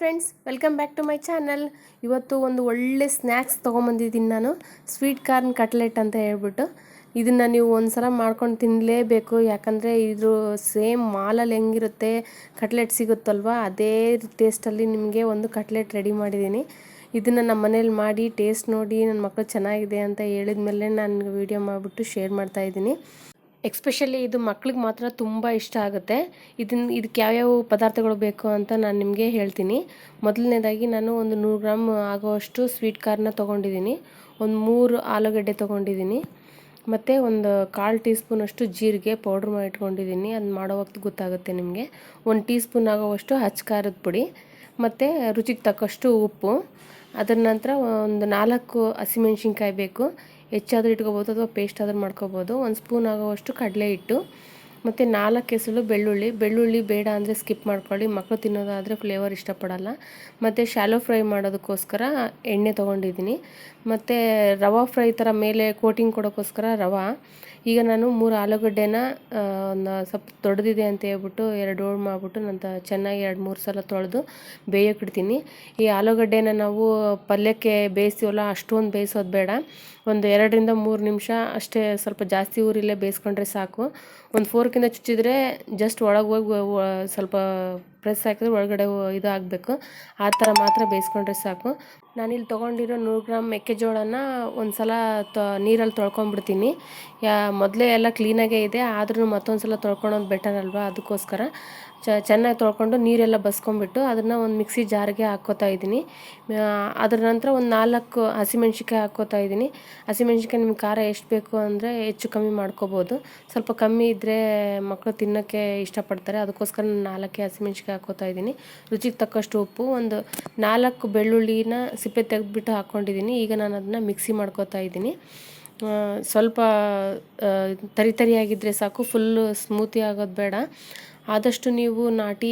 Friends welcome back to my channel ಇವತ್ತು ಒಂದು ಒಳ್ಳೆ ಸ್ನ್ಯಾಕ್ಸ್ ತೊಗೊಂಬಂದಿದ್ದೀನಿ ನಾನು. ಸ್ವೀಟ್ ಕಾರ್ನ್ ಕಟ್ಲೆಟ್ ಅಂತ ಹೇಳ್ಬಿಟ್ಟು. ಇದನ್ನು ನೀವು ಒಂದು ಸಲ ಮಾಡ್ಕೊಂಡು ತಿನ್ನಲೇಬೇಕು ಯಾಕಂದರೆ ಇದು ಸೇಮ್ ಮಾಲಲ್ಲಿ ಹೆಂಗಿರುತ್ತೆ ಕಟ್ಲೆಟ್ ಸಿಗುತ್ತಲ್ವ? ಅದೇ ಟೇಸ್ಟಲ್ಲಿ ನಿಮಗೆ ಒಂದು ಕಟ್ಲೆಟ್ ರೆಡಿ ಮಾಡಿದ್ದೀನಿ. ಇದನ್ನು ನಮ್ಮ ಮನೇಲಿ ಮಾಡಿ ಟೇಸ್ಟ್ ನೋಡಿ ನನ್ನ ಮಕ್ಕಳು ಚೆನ್ನಾಗಿದೆ ಅಂತ ಹೇಳಿದ ಮೇಲೆ ನಾನು ವೀಡಿಯೋ ಮಾಡಿಬಿಟ್ಟು ಶೇರ್ ಮಾಡ್ತಾಯಿದ್ದೀನಿ ಎಕ್ಸ್ಪೆಷಲಿ ಇದು ಮಕ್ಳಿಗೆ ಮಾತ್ರ ತುಂಬ ಇಷ್ಟ ಆಗುತ್ತೆ. ಇದನ್ನ ಇದಕ್ಕೆ ಯಾವ್ಯಾವ ಪದಾರ್ಥಗಳು ಬೇಕು ಅಂತ ನಾನು ನಿಮಗೆ ಹೇಳ್ತೀನಿ. ಮೊದಲನೇದಾಗಿ ನಾನು ಒಂದು ನೂರು ಗ್ರಾಮ್ ಆಗೋವಷ್ಟು ಸ್ವೀಟ್ ಕಾರ್ನ ತೊಗೊಂಡಿದ್ದೀನಿ. ಒಂದು ಮೂರು ಆಲೂಗಡ್ಡೆ ತೊಗೊಂಡಿದ್ದೀನಿ. ಮತ್ತು ಒಂದು ಕಾಲು ಟೀ ಸ್ಪೂನಷ್ಟು ಜೀರಿಗೆ ಪೌಡ್ರ್ ಮಾಡಿ ಇಟ್ಕೊಂಡಿದ್ದೀನಿ. ಅದು ಮಾಡೋ ಗೊತ್ತಾಗುತ್ತೆ ನಿಮಗೆ. ಒಂದು ಟೀ ಸ್ಪೂನ್ ಆಗೋವಷ್ಟು ಹಚ್ಚ ಖಾರದ ಪುಡಿ. ಮತ್ತು ರುಚಿಗೆ ತಕ್ಕಷ್ಟು ಉಪ್ಪು. ಅದರ ನಂತರ ಒಂದು ನಾಲ್ಕು ಹಸಿಮೆಣ್ಸಿನ್ಕಾಯಿ ಬೇಕು. ಹೆಚ್ಚಾದರೂ ಇಟ್ಕೋಬೋದು ಅಥವಾ ಪೇಸ್ಟ್ ಆದರೂ ಮಾಡ್ಕೋಬೋದು. ಒಂದು ಸ್ಪೂನ್ ಆಗೋವಷ್ಟು ಕಡಲೆ ಹಿಟ್ಟು, ಮತ್ತು ನಾಲ್ಕು ಎಸಳು ಬೆಳ್ಳುಳ್ಳಿ. ಬೆಳ್ಳುಳ್ಳಿ ಬೇಡ ಅಂದರೆ ಸ್ಕಿಪ್ ಮಾಡ್ಕೊಳ್ಳಿ. ಮಕ್ಕಳು ತಿನ್ನೋದಾದರೆ ಫ್ಲೇವರ್ ಇಷ್ಟಪಡಲ್ಲ. ಮತ್ತು ಶಾಲೋ ಫ್ರೈ ಮಾಡೋದಕ್ಕೋಸ್ಕರ ಎಣ್ಣೆ ತೊಗೊಂಡಿದ್ದೀನಿ. ಮತ್ತು ರವಾ ಫ್ರೈ ಥರ ಮೇಲೆ ಕೋಟಿಂಗ್ ಕೊಡೋಕ್ಕೋಸ್ಕರ ರವಾ. ಈಗ ನಾನು ಮೂರು ಆಲೂಗಡ್ಡೆನ ಒಂದು ಸ್ವಲ್ಪ ದೊಡ್ಡದಿದೆ ಅಂತ ಹೇಳ್ಬಿಟ್ಟು ಎರಡು ಹೋಳು ಮಾಡಿಬಿಟ್ಟು ನಂತರ ಚೆನ್ನಾಗಿ ಎರಡು ಮೂರು ಸಲ ತೊಳೆದು ಬೇಯೋಕೆ ಇಡ್ತೀನಿ. ಈ ಆಲೂಗಡ್ಡೆನ ನಾವು ಪಲ್ಯಕ್ಕೆ ಬೇಯಿಸ್ತೀವಲ್ಲ ಅಷ್ಟೊಂದು ಬೇಯಿಸೋದು ಬೇಡ. ಒಂದು ಎರಡರಿಂದ ಮೂರು ನಿಮಿಷ ಅಷ್ಟೇ ಸ್ವಲ್ಪ ಜಾಸ್ತಿ ಊರಿಲ್ಲೇ ಬೇಯಿಸ್ಕೊಂಡ್ರೆ ಸಾಕು. ಒಂದು ಫೋರ್ಕಿಂದ ಚುಚ್ಚಿದ್ರೆ ಜಸ್ಟ್ ಒಳಗೆ ಹೋಗಿ ಸ್ವಲ್ಪ ಪ್ರೆಸ್ ಹಾಕಿದ್ರೆ ಒಳಗಡೆ ಇದು ಆಗಬೇಕು. ಆ ಥರ ಮಾತ್ರ ಬೇಯಿಸ್ಕೊಂಡ್ರೆ ಸಾಕು. ನಾನಿಲ್ಲಿ ತೊಗೊಂಡಿರೋ ನೂರು ಗ್ರಾಮ್ ಮೆಕ್ಕೆಜೋಳನ ಒಂದು ಸಲ ತೊ, ನೀರಲ್ಲಿ ತೊಳ್ಕೊಂಬಿಡ್ತೀನಿ ಯಾ ಮೊದಲೇ ಎಲ್ಲ ಕ್ಲೀನಾಗೇ ಇದೆ, ಆದ್ರೂ ಮತ್ತೊಂದು ಸಲ ತೊಳ್ಕೊಳೋದು ಬೆಟರ್ ಅಲ್ವಾ? ಅದಕ್ಕೋಸ್ಕರ ಚೆನ್ನಾಗಿ ತೊಳ್ಕೊಂಡು ನೀರೆಲ್ಲ ಬಸ್ಕೊಂಡ್ಬಿಟ್ಟು ಅದನ್ನು ಒಂದು ಮಿಕ್ಸಿ ಜಾರ್ಗೆ ಹಾಕ್ಕೋತಾ ಇದ್ದೀನಿ. ಅದರ ನಂತರ ಒಂದು ನಾಲ್ಕು ಹಸಿಮೆಣ್ಸಿಕಾಯಿ ಹಾಕ್ಕೋತಾ ಇದ್ದೀನಿ. ಹಸಿಮೆಣ್ಸಿಕಾಯಿ ನಿಮ್ಗೆ ಖಾರ ಎಷ್ಟು ಬೇಕು ಅಂದರೆ ಹೆಚ್ಚು ಕಮ್ಮಿ ಮಾಡ್ಕೋಬೋದು. ಸ್ವಲ್ಪ ಕಮ್ಮಿ ಇದ್ದರೆ ಮಕ್ಕಳು ತಿನ್ನೋಕ್ಕೆ ಇಷ್ಟಪಡ್ತಾರೆ. ಅದಕ್ಕೋಸ್ಕರ ನಾನು ನಾಲ್ಕೇ ಹಸಿಮೆಣ್ಸಿಕಾಯಿ ಹಾಕ್ಕೋತಾ ಇದ್ದೀನಿ. ರುಚಿಗೆ ತಕ್ಕಷ್ಟು ಉಪ್ಪು, ಒಂದು ನಾಲ್ಕು ಬೆಳ್ಳುಳ್ಳಿನ ಸಿಪ್ಪೆ ತೆಗೆದುಬಿಟ್ಟು ಹಾಕ್ಕೊಂಡಿದ್ದೀನಿ. ಈಗ ನಾನು ಅದನ್ನು ಮಿಕ್ಸಿ ಮಾಡ್ಕೋತಾ ಇದ್ದೀನಿ. ಸ್ವಲ್ಪ ತರಿ ತರಿಯಾಗಿದ್ದರೆ ಸಾಕು ಫುಲ್ಲು ಸ್ಮೂತಿ ಆಗೋದು ಬೇಡ. ಆದಷ್ಟು ನೀವು ನಾಟಿ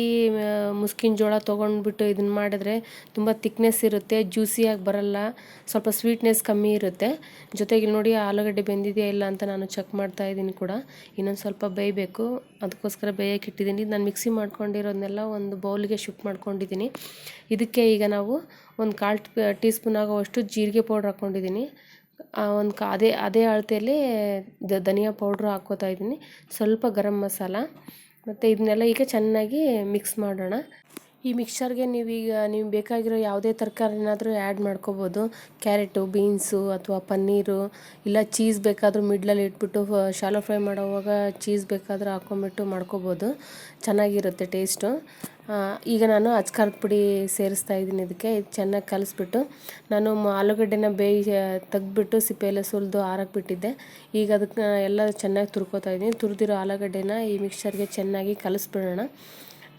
ಮುಸ್ಕಿನ ಜೋಳ ತೊಗೊಂಡ್ಬಿಟ್ಟು ಇದನ್ನು ಮಾಡಿದ್ರೆ ತುಂಬ ತಿಕ್ನೆಸ್ ಇರುತ್ತೆ ಜ್ಯೂಸಿಯಾಗಿ ಬರಲ್ಲ, ಸ್ವಲ್ಪ ಸ್ವೀಟ್ನೆಸ್ ಕಮ್ಮಿ ಇರುತ್ತೆ. ಜೊತೆಗೆ ನೋಡಿ ಆಲೂಗಡ್ಡೆ ಬೆಂದಿದೆಯಾ ಇಲ್ಲ ಅಂತ ನಾನು ಚೆಕ್ ಮಾಡ್ತಾ ಇದ್ದೀನಿ ಕೂಡ. ಇನ್ನೊಂದು ಸ್ವಲ್ಪ ಬೇಯಬೇಕು. ಅದಕ್ಕೋಸ್ಕರ ಬೇಯಕ್ಕೆ ಇಟ್ಟಿದ್ದೀನಿ. ನಾನು ಮಿಕ್ಸಿ ಮಾಡ್ಕೊಂಡಿರೋದನ್ನೆಲ್ಲ ಒಂದು ಬೌಲ್ಗೆ ಶಿಫ್ಟ್ ಮಾಡ್ಕೊಂಡಿದ್ದೀನಿ. ಇದಕ್ಕೆ ಈಗ ನಾವು ಒಂದು ಕಾಲು ಟೀ ಸ್ಪೂನ್ ಆಗೋವಷ್ಟು ಜೀರಿಗೆ ಪೌಡ್ರ್ ಹಾಕ್ಕೊಂಡಿದ್ದೀನಿ ಒಂದು ಕಾ, ಅದೇ ಅದೇ ಅಳತೆಯಲ್ಲಿ ಧನಿಯಾ ಪೌಡ್ರು ಹಾಕ್ಕೋತಾ ಇದ್ದೀನಿ. ಸ್ವಲ್ಪ ಗರಂ ಮಸಾಲ. ಮತ್ತು ಇದನ್ನೆಲ್ಲ ಈಗ ಚೆನ್ನಾಗಿ ಮಿಕ್ಸ್ ಮಾಡೋಣ. ಈ ಮಿಕ್ಸರ್ಗೆ ನೀವೀಗ ನೀವು ಬೇಕಾಗಿರೋ ಯಾವುದೇ ತರಕಾರಿನಾದರೂ ಆ್ಯಡ್ ಮಾಡ್ಕೋಬೋದು. ಕ್ಯಾರೆಟು ಬೀನ್ಸು ಅಥವಾ ಪನ್ನೀರು, ಇಲ್ಲ ಚೀಸ್ ಬೇಕಾದರೂ ಮಿಡ್ಲಲ್ಲಿ ಇಟ್ಬಿಟ್ಟು ಶಾಲೋ ಫ್ರೈ ಮಾಡೋವಾಗ ಚೀಸ್ ಬೇಕಾದರೂ ಹಾಕೊಂಬಿಟ್ಟು ಮಾಡ್ಕೋಬೋದು. ಚೆನ್ನಾಗಿರುತ್ತೆ ಟೇಸ್ಟು ಈಗ ನಾನು ಅಚ್ಕಾರದ ಪುಡಿ ಸೇರಿಸ್ತಾ ಇದ್ದೀನಿ ಇದಕ್ಕೆ. ಇದು ಚೆನ್ನಾಗಿ ಕಲಿಸ್ಬಿಟ್ಟು, ನಾನು ಆಲೂಗಡ್ಡೆನ ಬೇಯಿ ತೆಗ್ದುಬಿಟ್ಟು ಸಿಪ್ಪೆಯೆಲ್ಲ ಸುಲಿದು ಆರಕ್ಕೆ ಬಿಟ್ಟಿದ್ದೆ ಈಗ ಅದಕ್ಕೆ ಎಲ್ಲ ಚೆನ್ನಾಗಿ ತುರ್ಕೋತಾ ಇದ್ದೀನಿ. ತುರಿದಿರೋ ಆಲೂಗಡ್ಡೆನ ಈ ಮಿಕ್ಸರ್ಗೆ ಚೆನ್ನಾಗಿ ಕಲಿಸ್ಬಿಡೋಣ.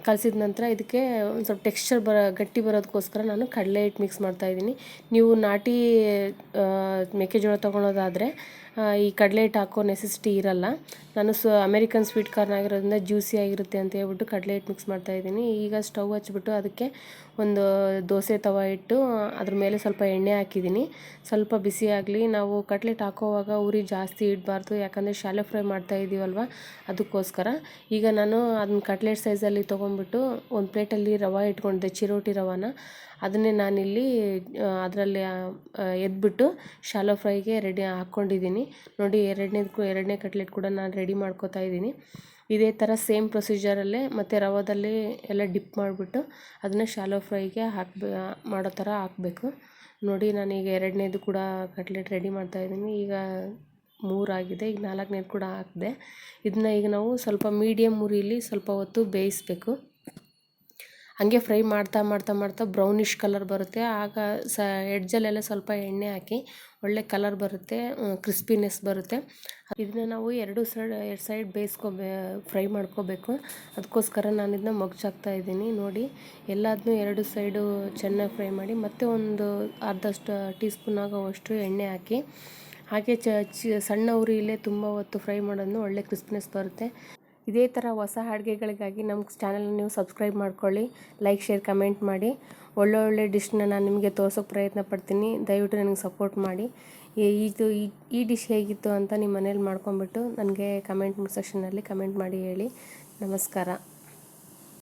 ಕಲಸಿದ ನಂತರ ಇದಕ್ಕೆ ಒಂದು ಸ್ವಲ್ಪ ಟೆಕ್ಸ್ಚರ್ ಬರ, ಗಟ್ಟಿ ಬರೋದಕ್ಕೋಸ್ಕರ ನಾನು ಕಡಲೆ ಹಿಟ್ಟು ಮಿಕ್ಸ್ ಮಾಡ್ತಾಯಿದ್ದೀನಿ ನೀವು ನಾಟಿ ಮೆಕ್ಕೆಜೋಳ ತೊಗೊಳೋದಾದರೆ ಈ ಕಡಲೆ ಹಿಟ್ಟು ಹಾಕೋ ನೆಸೆಸಿಟಿ ಇರಲ್ಲ. ನಾನು ಸ್ ಅಮೇರಿಕನ್ ಸ್ವೀಟ್ ಕಾರ್ನ್ ಆಗಿರೋದ್ರಿಂದ ಜ್ಯೂಸಿ ಆಗಿರುತ್ತೆ ಅಂತ ಹೇಳ್ಬಿಟ್ಟು ಕಡಲೆ ಹಿಟ್ಟು ಮಿಕ್ಸ್ ಮಾಡ್ತಾ ಇದ್ದೀನಿ. ಈಗ ಸ್ಟವ್ ಹಚ್ಬಿಟ್ಟು ಅದಕ್ಕೆ ಒಂದು ದೋಸೆ ತವ ಇಟ್ಟು ಅದ್ರ ಮೇಲೆ ಸ್ವಲ್ಪ ಎಣ್ಣೆ ಹಾಕಿದ್ದೀನಿ. ಸ್ವಲ್ಪ ಬಿಸಿ ಆಗಲಿ, ನಾವು ಕಟ್ಲೆಟ್ ಹಾಕೋವಾಗ ಉರಿ ಜಾಸ್ತಿ ಇಡಬಾರ್ದು, ಯಾಕಂದರೆ ಶಾಲೆ ಫ್ರೈ ಮಾಡ್ತಾ ಇದ್ದೀವಲ್ವ ಅದಕ್ಕೋಸ್ಕರ. ಈಗ ನಾನು ಅದನ್ನ ಕಟ್ಲೆಟ್ ಸೈಜಲ್ಲಿ ತೊಗೊಂಡ್ಬಿಟ್ಟು ಒಂದು ಪ್ಲೇಟಲ್ಲಿ ರವೆ ಇಟ್ಕೊಂಡಿದ್ದೆ, ಚಿರೋಟಿ ರವಾನ. ಅದನ್ನೇ ನಾನಿಲ್ಲಿ ಅದರಲ್ಲಿ ಎದ್ಬಿಟ್ಟು ಶಾಲೋ ಫ್ರೈಗೆ ರೆಡಿ ಹಾಕ್ಕೊಂಡಿದ್ದೀನಿ. ನೋಡಿ ಎರಡನೇದು ಎರಡನೇ ಕಟ್ಲೆಟ್ ಕೂಡ ನಾನು ರೆಡಿ ಮಾಡ್ಕೋತಾ ಇದ್ದೀನಿ. ಇದೇ ಥರ ಸೇಮ್ ಪ್ರೊಸೀಜರಲ್ಲೇ ಮತ್ತು ರವದಲ್ಲಿ ಎಲ್ಲ ಡಿಪ್ ಮಾಡಿಬಿಟ್ಟು ಅದನ್ನು ಶಾಲೋ ಫ್ರೈಗೆ ಹಾಕ್ಬೇ, ಮಾಡೋ ಥರ ಹಾಕಬೇಕು. ನೋಡಿ, ನಾನೀಗ ಎರಡನೇದು ಕೂಡ ಕಟ್ಲೆಟ್ ರೆಡಿ ಮಾಡ್ತಾ ಇದ್ದೀನಿ. ಈಗ ಮೂರಾಗಿದೆ ಈಗ ನಾಲ್ಕನೇದು ಕೂಡ ಹಾಕಿದೆ. ಇದನ್ನ ಈಗ ನಾವು ಸ್ವಲ್ಪ ಮೀಡಿಯಮ್ ಉರಿಲಿ ಸ್ವಲ್ಪ ಹೊತ್ತು ಬೇಯಿಸಬೇಕು. ಹಾಗೆ ಫ್ರೈ ಮಾಡ್ತಾ ಮಾಡ್ತಾ ಮಾಡ್ತಾ ಬ್ರೌನಿಷ್ ಕಲರ್ ಬರುತ್ತೆ. ಆಗ ಸ ಎಡ್ಜಲ್ಲೆಲ್ಲ ಸ್ವಲ್ಪ ಎಣ್ಣೆ ಹಾಕಿ ಒಳ್ಳೆ ಕಲರ್ ಬರುತ್ತೆ ಕ್ರಿಸ್ಪಿನೆಸ್ ಬರುತ್ತೆ. ಇದನ್ನ ನಾವು ಎರಡು ಸೈಡ್ ಎರಡು ಸೈಡ್ ಬೇಯಿಸ್ಕೊಬೇ ಫ್ರೈ ಮಾಡ್ಕೋಬೇಕು. ಅದಕ್ಕೋಸ್ಕರ ನಾನು ಇದನ್ನ ಮಗ್ಚಾಕ್ತಾ ಇದ್ದೀನಿ. ನೋಡಿ ಎಲ್ಲದನ್ನು ಎರಡು ಸೈಡು ಚೆನ್ನಾಗಿ ಫ್ರೈ ಮಾಡಿ ಮತ್ತೆ ಒಂದು ಅರ್ಧಷ್ಟು, ಟೀ ಸ್ಪೂನ್ ಆಗೋವಷ್ಟು ಎಣ್ಣೆ ಹಾಕಿ, ಹಾಗೆ ಚ ಸಣ್ಣ ಉರಿಯಲ್ಲೇ ತುಂಬ ಹೊತ್ತು ಫ್ರೈ ಮಾಡೋದು ಒಳ್ಳೆ ಕ್ರಿಸ್ಪಿನೆಸ್ ಬರುತ್ತೆ. ಇದೇ ಥರ ಹೊಸ ಅಡುಗೆಗಳಿಗಾಗಿ ನಮ್ಮ ಚಾನಲ್ ನೀವು ಸಬ್ಸ್ಕ್ರೈಬ್ ಮಾಡ್ಕೊಳ್ಳಿ, ಲೈಕ್, ಶೇರ್, ಕಮೆಂಟ್ ಮಾಡಿ. ಒಳ್ಳೊಳ್ಳೆ ಡಿಶ್ನ ನಾನು ನಿಮಗೆ ತೋರ್ಸೋಕ್ಕೆ ಪ್ರಯತ್ನ ಪಡ್ತೀನಿ. ದಯವಿಟ್ಟು ನನಗೆ ಸಪೋರ್ಟ್ ಮಾಡಿ. ಇದು ಈ ಡಿಶ್ ಹೇಗಿತ್ತು ಅಂತ ನಿಮ್ಮ ಮನೇಲಿ ಮಾಡ್ಕೊಂಬಿಟ್ಟು ನನಗೆ ಕಮೆಂಟ್ ಸೆಕ್ಷನಲ್ಲಿ ಕಮೆಂಟ್ ಮಾಡಿ ಹೇಳಿ. ನಮಸ್ಕಾರ.